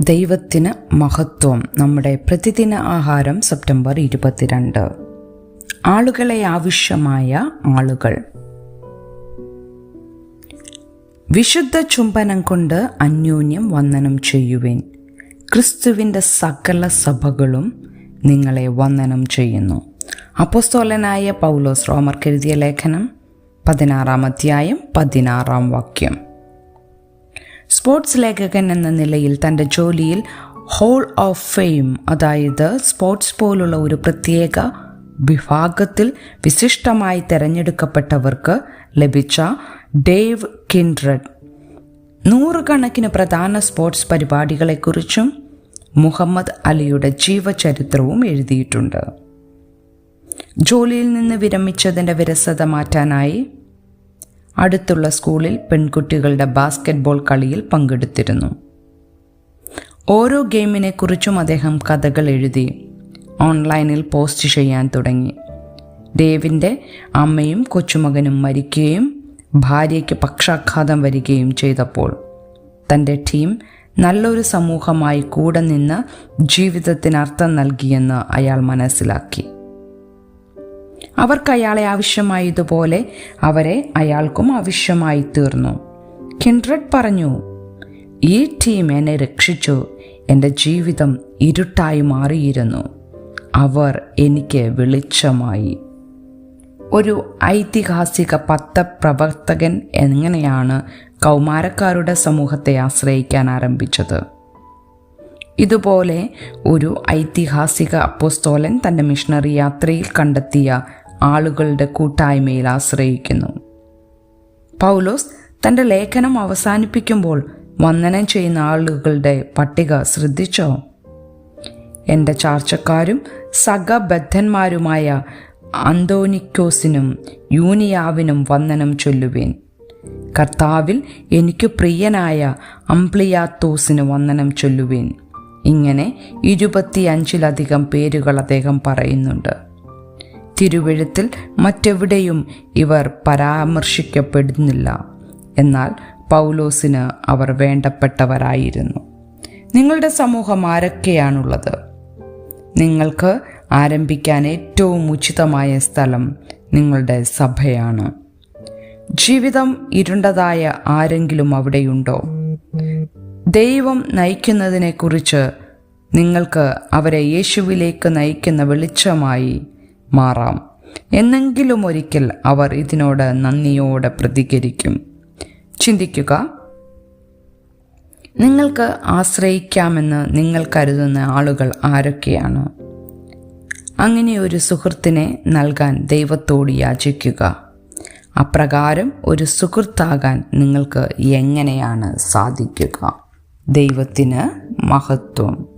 ദൈവത്തിന് മഹത്വം. നമ്മുടെ പ്രതിദിന ആഹാരം സെപ്റ്റംബർ ഇരുപത്തിരണ്ട്. ആളുകളെ ആവശ്യമായ ആളുകൾ. വിശുദ്ധ ചുംബനം കൊണ്ട് അന്യോന്യം വന്ദനം ചെയ്യുവിൻ. ക്രിസ്തുവിന്റെ സകല സഭകളും നിങ്ങളെ വന്ദനം ചെയ്യുന്നു. അപ്പോസ്തോലനായ പൗലോസ് റോമർ റോമർക്കെഴുതിയ ലേഖനം പതിനാറാം അധ്യായം പതിനാറാം വാക്യം. സ്പോർട്സ് ലേഖകൻ എന്ന നിലയിൽ തന്റെ ജോലിയിൽ ഹോൾ ഓഫ് ഫെയിം അതായത് സ്പോർട്സ് പോലുള്ള ഒരു പ്രത്യേക വിഭാഗത്തിൽ വിശിഷ്ടമായി തിരഞ്ഞെടുക്കപ്പെട്ടവർക്ക് ലഭിച്ച ഡേവ് കിൻഡ്രഡ്. നൂറുകണക്കിന് പ്രധാന സ്പോർട്സ് പരിപാടികളെക്കുറിച്ചും മുഹമ്മദ് അലിയുടെ ജീവചരിത്രവും എഴുതിയിട്ടുണ്ട്. ജോലിയിൽ നിന്ന് വിരമിച്ചതിന്റെ വിരസത മാറ്റാനായി അടുത്തുള്ള സ്കൂളിൽ പെൺകുട്ടികളുടെ ബാസ്കറ്റ്ബോൾ കളിയിൽ പങ്കെടുത്തിരുന്നു. ഓരോ ഗെയിമിനെക്കുറിച്ചും അദ്ദേഹം കഥകൾ എഴുതി ഓൺലൈനിൽ പോസ്റ്റ് ചെയ്യാൻ തുടങ്ങി. ഡേവിന്റെ അമ്മയും കൊച്ചുമകനും മരിക്കുകയും ഭാര്യയ്ക്ക് പക്ഷാഘാതം വരികയും ചെയ്തപ്പോൾ തന്റെ ടീം നല്ലൊരു സമൂഹമായി കൂടെ നിന്ന് ജീവിതത്തിന് അർത്ഥം നൽകിയെന്ന് അയാൾ മനസ്സിലാക്കി. അവർക്ക് അയാളെ ആവശ്യമായതുപോലെ അവരെ അയാൾക്കും ആവശ്യമായി തീർന്നു. കിൻഡ്രഡ് പറഞ്ഞു ഈ ടീം എന്നെ രക്ഷിച്ചു. എന്റെ ജീവിതം ഇരുട്ടായി മാറിയിരുന്നു. അവർ എനിക്ക് വെളിച്ചമായി. ഒരു ഐതിഹാസിക പത്രപ്രവർത്തകൻ എങ്ങനെയാണ് കൗമാരക്കാരുടെ സമൂഹത്തെ ആശ്രയിക്കാൻ ആരംഭിച്ചത്? ഇതുപോലെ ഒരു ഐതിഹാസിക അപ്പോസ്തോലൻ തന്റെ മിഷണറി യാത്രയിൽ കണ്ടെത്തിയ ആളുകളുടെ കൂട്ടായ്മയിൽ ആശ്രയിക്കുന്നു. പൗലോസ് തന്റെ ലേഖനം അവസാനിപ്പിക്കുമ്പോൾ വന്ദനം ചെയ്യുന്ന ആളുകളുടെ പട്ടിക ശ്രദ്ധിച്ചോ? എന്റെ ചാർച്ചക്കാരും സഹബദ്ധന്മാരുമായ അന്തോനിക്കോസിനും യൂനിയാവിനും വന്ദനം ചൊല്ലുവേൻ. കർത്താവിൽ എനിക്ക് പ്രിയനായ അംപ്ലിയാത്തോസിന് വന്ദനം ചൊല്ലുവേൻ. ഇങ്ങനെ ഇരുപത്തിയഞ്ചിലധികം പേരുകൾ അദ്ദേഹം പറയുന്നുണ്ട്. തിരുവഴുത്തിൽ മറ്റെവിടെയും ഇവർ പരാമർശിക്കപ്പെടുന്നില്ല. എന്നാൽ പൗലോസിന് അവർ വേണ്ടപ്പെട്ടവരായിരുന്നു. നിങ്ങളുടെ സമൂഹം ആരൊക്കെയാണുള്ളത്? നിങ്ങൾക്ക് ആരംഭിക്കാൻ ഏറ്റവും ഉചിതമായ സ്ഥലം നിങ്ങളുടെ സഭയാണ്. ജീവിതം ഇരുണ്ടതായ ആരെങ്കിലും അവിടെയുണ്ടോ? ദൈവം നയിക്കുന്നതിനെക്കുറിച്ച് നിങ്ങൾക്ക് അവരെ യേശുവിലേക്ക് നയിക്കുന്ന വെളിച്ചമായി മാറാം. എന്നെങ്കിലും ഒരിക്കൽ അവർ ഇതിനോട് നന്ദിയോടെ പ്രതികരിക്കും. ചിന്തിക്കുക നിങ്ങൾക്ക് ആശ്രയിക്കാമെന്ന് നിങ്ങൾ കരുതുന്ന ആളുകൾ ആരൊക്കെയാണ്? അങ്ങനെ ഒരു സുഹൃത്തിനെ നൽകാൻ ദൈവത്തോട് യാചിക്കുക. അപ്രകാരം ഒരു സുഹൃത്താകാൻ നിങ്ങൾക്ക് എങ്ങനെയാണ് സാധിക്കുക? ദൈവത്തിന് മഹത്വം.